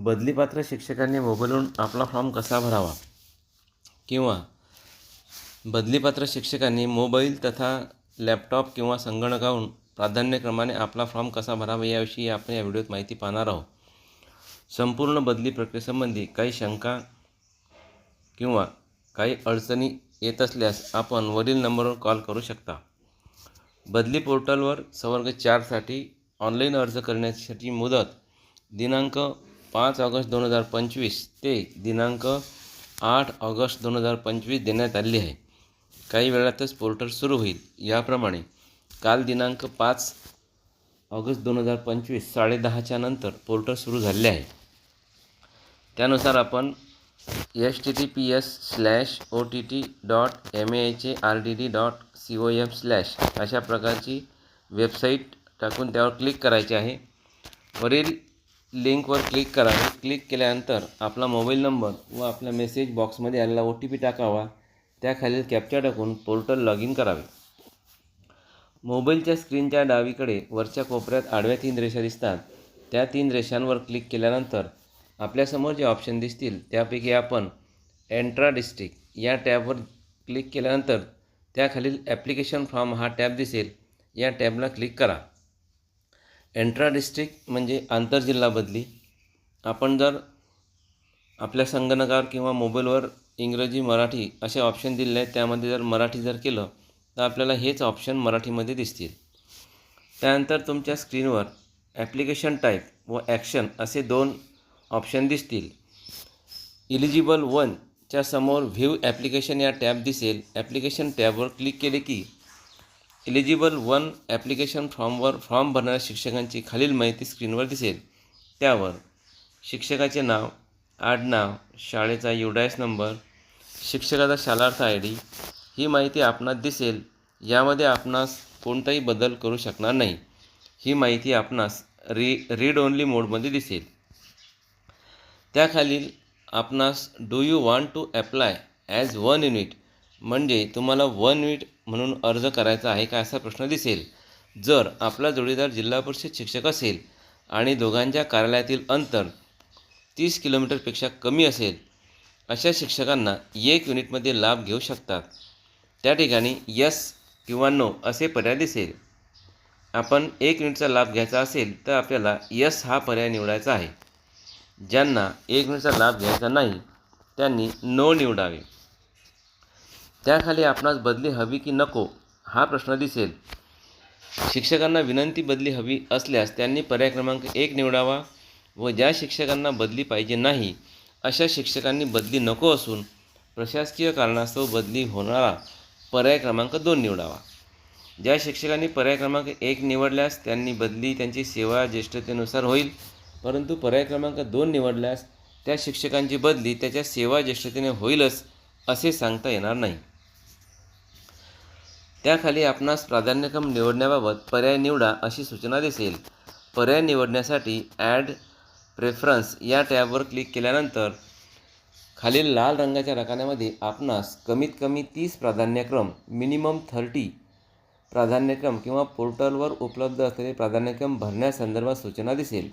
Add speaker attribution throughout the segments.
Speaker 1: बदलीपात्र शिक्षकांनी मोबाईलवरून आपला फॉर्म कसा भरावा? किंवा बदलीपात्र शिक्षकांनी मोबाईल तथा लॅपटॉप किंवा संगणकावरून प्राधान्यक्रमाने आपला फॉर्म कसा भरावा याविषयी आपण या व्हिडिओत माहिती पाहणार आहोत. संपूर्ण बदली प्रक्रियेसंबंधी काही शंका किंवा काही अडचणी येत असल्यास आपण वरील नंबरवर कॉल करू शकता. बदली पोर्टलवर संवर्ग चारसाठी ऑनलाईन अर्ज करण्यासाठी मुदत दिनांक पाच ऑगस्ट दोन हजार पंचवीस ते दिनांक आठ ऑगस्ट दोन हजार पंचवीस देण्यात आली आहे. काही वेळातच पोर्टल सुरू होईल. याप्रमाणे काल दिनांक पाच ऑगस्ट दोन हजार पंचवीस साडेदहाच्या नंतर पोर्टल सुरू झाले आहे. त्यानुसार आपण H T T P S slash O T T dot M H A R D D dot C O M slash अशा प्रकारची वेबसाईट टाकून त्यावर क्लिक करायचे आहे. वरील लिंकवर क्लिक करावे क्लिक केल्यानंतर आपला मोबाईल नंबर व आपल्या मेसेज बॉक्समध्ये आलेला ओ टी पी टाकावा. त्याखालील कॅप्चा टाकून पोर्टल लॉग इन करावे. मोबाईलच्या स्क्रीनच्या डावीकडे वरच्या कोपऱ्यात आडव्या तीन रेषा दिसतात. त्या तीन रेषांवर क्लिक केल्यानंतर आपल्यासमोर जे ऑप्शन दिसतील त्यापैकी आपण एंट्रा डिस्ट्रिक्ट या टॅबवर क्लिक केल्यानंतर त्याखालील ॲप्लिकेशन फॉर्म हा टॅब दिसेल. या टॅबला क्लिक करा. एंट्रा डिस्ट्रिक्ट म्हणजे आंतरजिल्हा बदली. आपण जर आपल्या संगणकावर किंवा मोबाईलवर इंग्रजी मराठी असे ऑप्शन दिले आहेत त्यामध्ये जर मराठी जर केलं तर आपल्याला हेच ऑप्शन मराठीमध्ये दिसतील. त्यानंतर तुमच्या स्क्रीनवर ॲप्लिकेशन टाईप व ॲक्शन असे दोन ऑप्शन दिसतील. इलिजिबल वनच्या समोर व्ह्यू ॲप्लिकेशन या टॅब दिसेल. ॲप्लिकेशन टॅबवर क्लिक केले की एलिजिबल वन ॲप्लिकेशन फॉर्मवर फॉर्म भरणाऱ्या शिक्षकांची खालील माहिती स्क्रीनवर दिसेल. त्यावर शिक्षकाचे नाव आडनाव शाळेचा युडायस नंबर शिक्षकाचा शालार्थ आय डी ही माहिती आपणास दिसेल. यामध्ये आपणास कोणताही बदल करू शकणार नाही. ही माहिती आपणास री रीड ओनली मोडमध्ये दिसेल. त्याखालील आपणास do you want to apply as one unit म्हणजे तुम्हाला वन युनिट म्हणून अर्ज करायचा आहे का असा प्रश्न दिसेल. जर आपला जोडीदार जिल्हा परिषद शिक्षक असेल आणि दोघांच्या कार्यालयातील अंतर तीस किलोमीटरपेक्षा कमी असेल अशा शिक्षकांना एक युनिटमध्ये लाभ घेऊ शकतात. त्या ठिकाणी यस किंवा नो असे पर्याय दिसेल. आपण एक युनिटचा लाभ घ्यायचा असेल तर आपल्याला यस हा पर्याय निवडायचा आहे. ज्यांना एक युनिटचा लाभ घ्यायचा नाही त्यांनी नो निवडावे. त्याखाली आपणास बदली हवी की नको हा प्रश्न दिसेल. शिक्षकांना विनंती बदली हवी असल्यास त्यांनी पर्याय क्रमांक एक निवडावा व ज्या शिक्षकांना बदली पाहिजे नाही अशा शिक्षकांनी बदली नको असून प्रशासकीय कारणास्तव बदली होणारा पर्याय क्रमांक दोन निवडावा. ज्या शिक्षकांनी पर्याय क्रमांक एक निवडल्यास त्यांनी बदली त्यांची सेवा ज्येष्ठतेनुसार होईल परंतु पर्याय क्रमांक दोन निवडल्यास त्या शिक्षकांची बदली त्याच्या सेवा ज्येष्ठतेने होईलच असे सांगता येणार नाही. त्याखाली आपणास प्राधान्यक्रम निवडण्याबाबत पर्याय निवडा अशी सूचना दिसेल. पर्याय निवडण्यासाठी ॲड प्रेफरन्स या टॅबवर क्लिक केल्यानंतर खालील लाल रंगाच्या रकान्यामध्ये आपणास कमीत कमी तीस प्राधान्यक्रम मिनिमम थर्टी प्राधान्यक्रम किंवा पोर्टलवर उपलब्ध असलेले प्राधान्यक्रम भरण्यासंदर्भात सूचना दिसेल.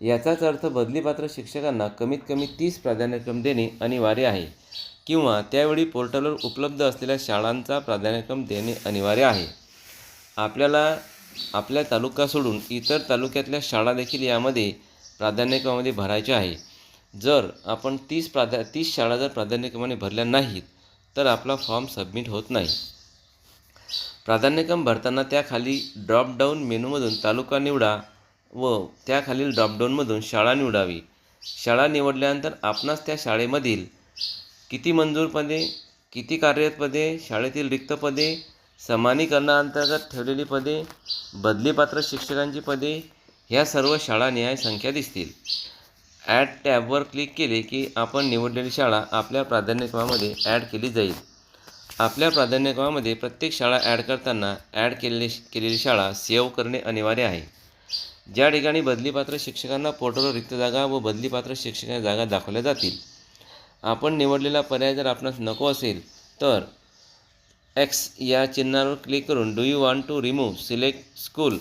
Speaker 1: याचाच अर्थ बदलीपात्र शिक्षकांना कमीत कमी तीस प्राधान्यक्रम देणे अनिवार्य आहे. किंवा त्यावेळी पोर्टलवर उपलब्ध असलेल्या शाळांचा प्राधान्यक्रम देणे अनिवार्य आहे. आपल्याला आपल्या तालुका सोडून इतर तालुक्यातल्या शाळा देखील यामध्ये प्राधान्यक्रमामध्ये भरायच्या आहे. जर आपण तीस प्राधा तीस शाळा जर प्राधान्यक्रमाने भरल्या नाहीत तर आपला फॉर्म सबमिट होत नाही. प्राधान्यक्रम भरताना त्याखाली ड्रॉपडाऊन मेनूमधून तालुका निवडा व त्याखालील ड्रॉपडाऊनमधून शाळा निवडावी. शाळा निवडल्यानंतर आपणास त्या शाळेमधील किती मंजूर पदे किती कार्यरत पदे शाळेतील रिक्त पदे समानीकरणाअंतर्गत ठेवलेली पदे बदलीपात्र शिक्षकांची पदे ह्या सर्व शाळानिहाय संख्या दिसतील. ॲड टॅबवर क्लिक केले की आपण निवडलेली शाळा आपल्या प्राधान्यक्रमामध्ये ॲड केली जाईल. आपल्या प्राधान्यक्रमामध्ये प्रत्येक शाळा ॲड करताना ॲड केलेली केलेली शाळा सेव्ह करणे अनिवार्य आहे. ज्या ठिकाणी बदलीपात्र शिक्षकांना पोर्टलवर रिक्त जागा व बदलीपात्र शिक्षकांच्या जागा दाखवल्या जातील आपण निवडलेला पर्याय जर आपणास नको असेल तर एक्स या चिन्हावर क्लिक करून do you want to remove select school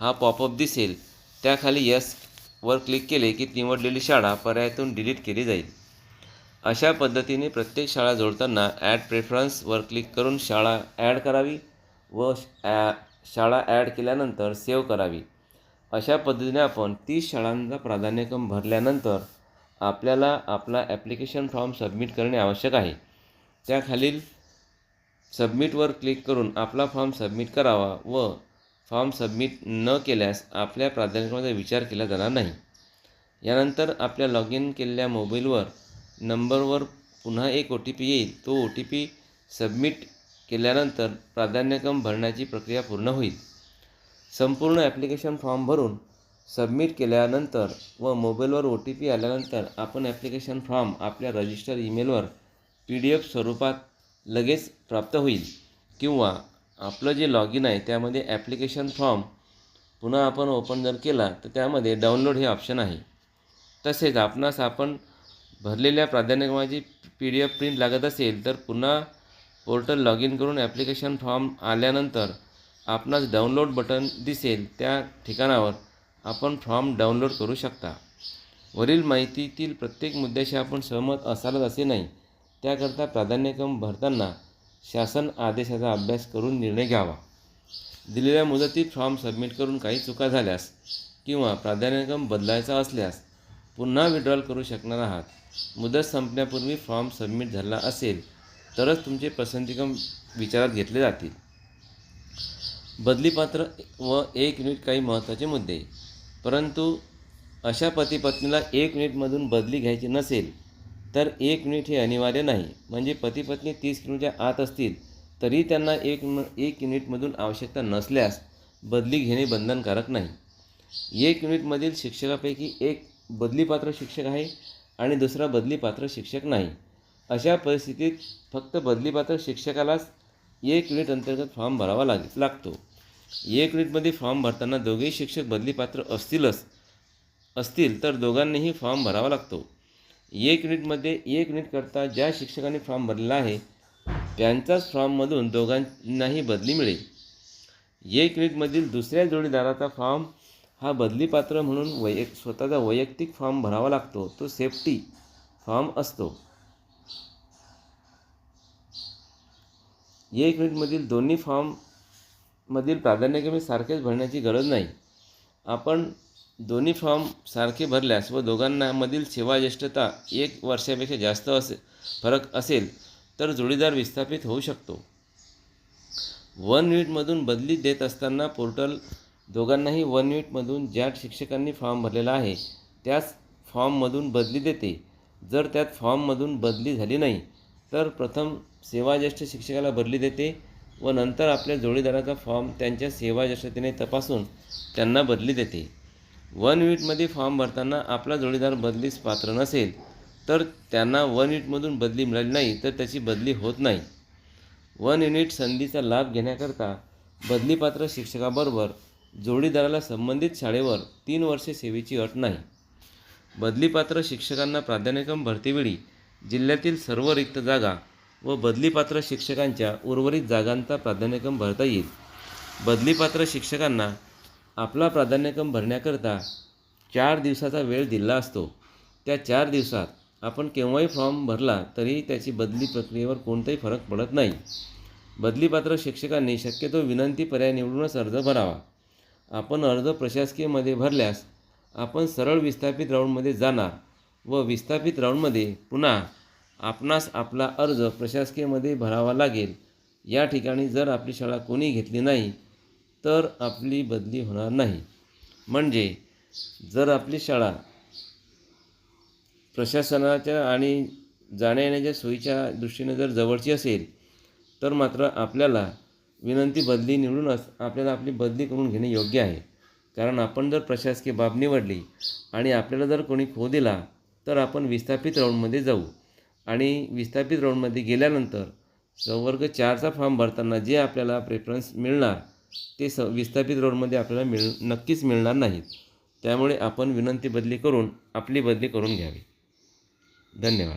Speaker 1: हा पॉपअप दिसेल. त्याखाली यस वर क्लिक केले की निवडलेली शाळा पर्यायातून डिलीट केली जाईल. अशा पद्धतीने प्रत्येक शाळा जोडताना ॲड प्रेफरन्सवर क्लिक करून शाळा ॲड करावी व ॲ शाळा ॲड केल्यानंतर सेव्ह करावी. अशा पद्धतीने आपण तीस शाळांचा प्राधान्यक्रम भरल्यानंतर आपल्याला आपला ॲप्लिकेशन फॉर्म सबमिट करणे आवश्यक आहे. त्याखालील सबमिटवर क्लिक करून आपला फॉर्म सबमिट करावा व फॉर्म सबमिट न केल्यास आपल्या प्राधान्यक्रमाचा विचार केला जाणार नाही. यानंतर आपल्या लॉग इन केलेल्या मोबाईलवर नंबरवर पुन्हा एक ओ टी पी येईल. तो ओ टी पी सबमिट केल्यानंतर प्राधान्यक्रम भरण्याची प्रक्रिया पूर्ण होईल. संपूर्ण ॲप्लिकेशन फॉर्म भरून सबमिट केल्यानंतर व मोबाईलवर ओ टी पी आल्यानंतर आपण ॲप्लिकेशन फॉर्म आपल्या रजिस्टर ईमेलवर पी डी एफ स्वरूपात लगेच प्राप्त होईल. किंवा आपलं जे लॉग इन आहे त्यामध्ये ॲप्लिकेशन फॉर्म पुन्हा आपण ओपन जर केला तर त्यामध्ये डाउनलोड हे ऑप्शन आहे. तसेच आपणास आपण भरलेल्या प्राधान्यक्रमाची पी डी एफ प्रिंट लागत असेल तर पुन्हा पोर्टल लॉग इन करून ॲप्लिकेशन फॉर्म आल्यानंतर आपणास डाउनलोड बटन दिसेल त्या ठिकाणावर. आपण फॉर्म डाउनलोड करू शकता. वरील माहितीतील प्रत्येक मुद्द्याशी आपण सहमत असालच असे नाही. त्याकरता प्राधान्यक्रम भरताना शासन आदेशाचा अभ्यास करून निर्णय घ्यावा. दिलेल्या मुदतीत फॉर्म सबमिट करून काही चुका झाल्यास किंवा प्राधान्यक्रम बदलायचा असल्यास पुन्हा विड्रॉल करू शकणार आहात. मुदत संपण्यापूर्वी फॉर्म सबमिट झाला असेल तरच तुमचे पसंतीक्रम विचारात घेतले जातील. बदलीपात्र व एक युनिट काही महत्त्वाचे मुद्दे. परंतु अशा पतीपत्नीला एक युनिटमधून बदली घ्यायची नसेल तर एक युनिट हे अनिवार्य नाही. म्हणजे पतीपत्नी तीस किलोच्या आत असतील तरी त्यांना एक म एक युनिटमधून आवश्यकता नसल्यास बदली घेणे बंधनकारक नाही. एक युनिटमधील शिक्षकापैकी एक बदलीपात्र शिक्षक आहे आणि दुसरा बदलीपात्र शिक्षक नाही. अशा परिस्थितीत फक्त बदलीपात्र शिक्षकालाच एक युनिट अंतर्गत फॉर्म भरावा लागे लागतो. एक युनिटमध्ये फॉर्म भरताना दोघेही शिक्षक बदली पात्र असतीलच. असतील तर दोघांनीही फॉर्म भरावा लागतो. एक युनिटमध्ये एक युनिटकरता ज्या शिक्षकांनी फॉर्म भरलेला आहे त्यांचाच फॉर्ममधून दोघांनाही बदली मिळेल. एक युनिटमधील दुसऱ्या जोडीदाराचा फॉर्म हा बदलीपात्र म्हणून वैय स्वतःचा वैयक्तिक फॉर्म भरावा लागतो. तो सेफ्टी फॉर्म असतो. एक युनिटमधील दोन्ही मधील प्राधान्यक्रमे सारखेच भरण्याची गरज नाही. आपण दोन्ही फॉर्म सारखे भरल्यास व दोघांनामधील सेवाज्येष्ठता एक वर्षापेक्षा जास्त असे फरक असेल तर जोडीदार विस्थापित होऊ शकतो. वन युनिटमधून बदली देत असताना पोर्टल दोघांनाही वन युनिटमधून ज्या शिक्षकांनी फॉर्म भरलेला आहे त्याच फॉर्ममधून बदली देते. जर त्यात फॉर्ममधून बदली झाली नाही तर प्रथम सेवाज्येष्ठ शिक्षकाला बदली देते व नंतर आपल्या जोडीदाराचा फॉर्म त्यांच्या सेवाज्येष्ठतेने तपासून त्यांना बदली देते. वन युनिटमध्ये फॉर्म भरताना आपला जोडीदार बदलीस पात्र नसेल तर त्यांना वन युनिटमधून बदली मिळाली नाही तर त्याची बदली होत नाही. वन युनिट संधीचा लाभ घेण्याकरता बदलीपात्र शिक्षकाबरोबर जोडीदाराला संबंधित शाळेवर तीन वर्षे सेवेची अट नाही. बदलीपात्र शिक्षकांना प्राधान्यक्रम भरतीवेळी जिल्ह्यातील सर्व रिक्त जागा व बदलीपात्र शिक्षकांच्या उर्वरित जागांचा प्राधान्यक्रम भरता येईल. बदलीपात्र शिक्षकांना आपला प्राधान्यक्रम भरण्याकरता चार दिवसाचा वेळ दिला असतो. त्या चार दिवसात आपण केव्हाही फॉर्म भरला तरी त्याची बदली प्रक्रियेवर कोणताही फरक पडत नाही. बदलीपात्र शिक्षकांनी शक्यतो विनंती पर्याय निवडूनच अर्ज भरावा. आपण अर्ज प्रशासकीयमध्ये भरल्यास आपण सरळ विस्थापित राऊंडमध्ये जाणार व विस्थापित राऊंडमध्ये पुन्हा आपणास आपला अर्ज प्रशासकीयमध्ये भरावा लागेल. या ठिकाणी जर आपली शाळा कोणी घेतली नाही तर आपली बदली होणार नाही. म्हणजे जर आपली शाळा प्रशासनाच्या आणि जाण्या येण्याच्या सोयीच्या दृष्टीने जर जवळची असेल तर मात्र आपल्याला विनंती बदली निवडूनच आपल्याला आपली बदली करून घेणे योग्य आहे. कारण आपण जर प्रशासकीय बाब निवडली आणि आपल्याला जर कोणी खो दिला तर आपण विस्थापित राऊंडमध्ये जाऊ. आणि विस्थापित राऊंडमध्ये गेल्यानंतर संवर्ग चारचा फॉर्म भरताना जे आपल्याला प्रेफरन्स मिळणार ते स विस्थापित रोडमध्ये आपल्याला मिळ नक्कीच मिळणार नाहीत. त्यामुळे आपण विनंती बदली करून आपली बदली करून घ्यावी. धन्यवाद.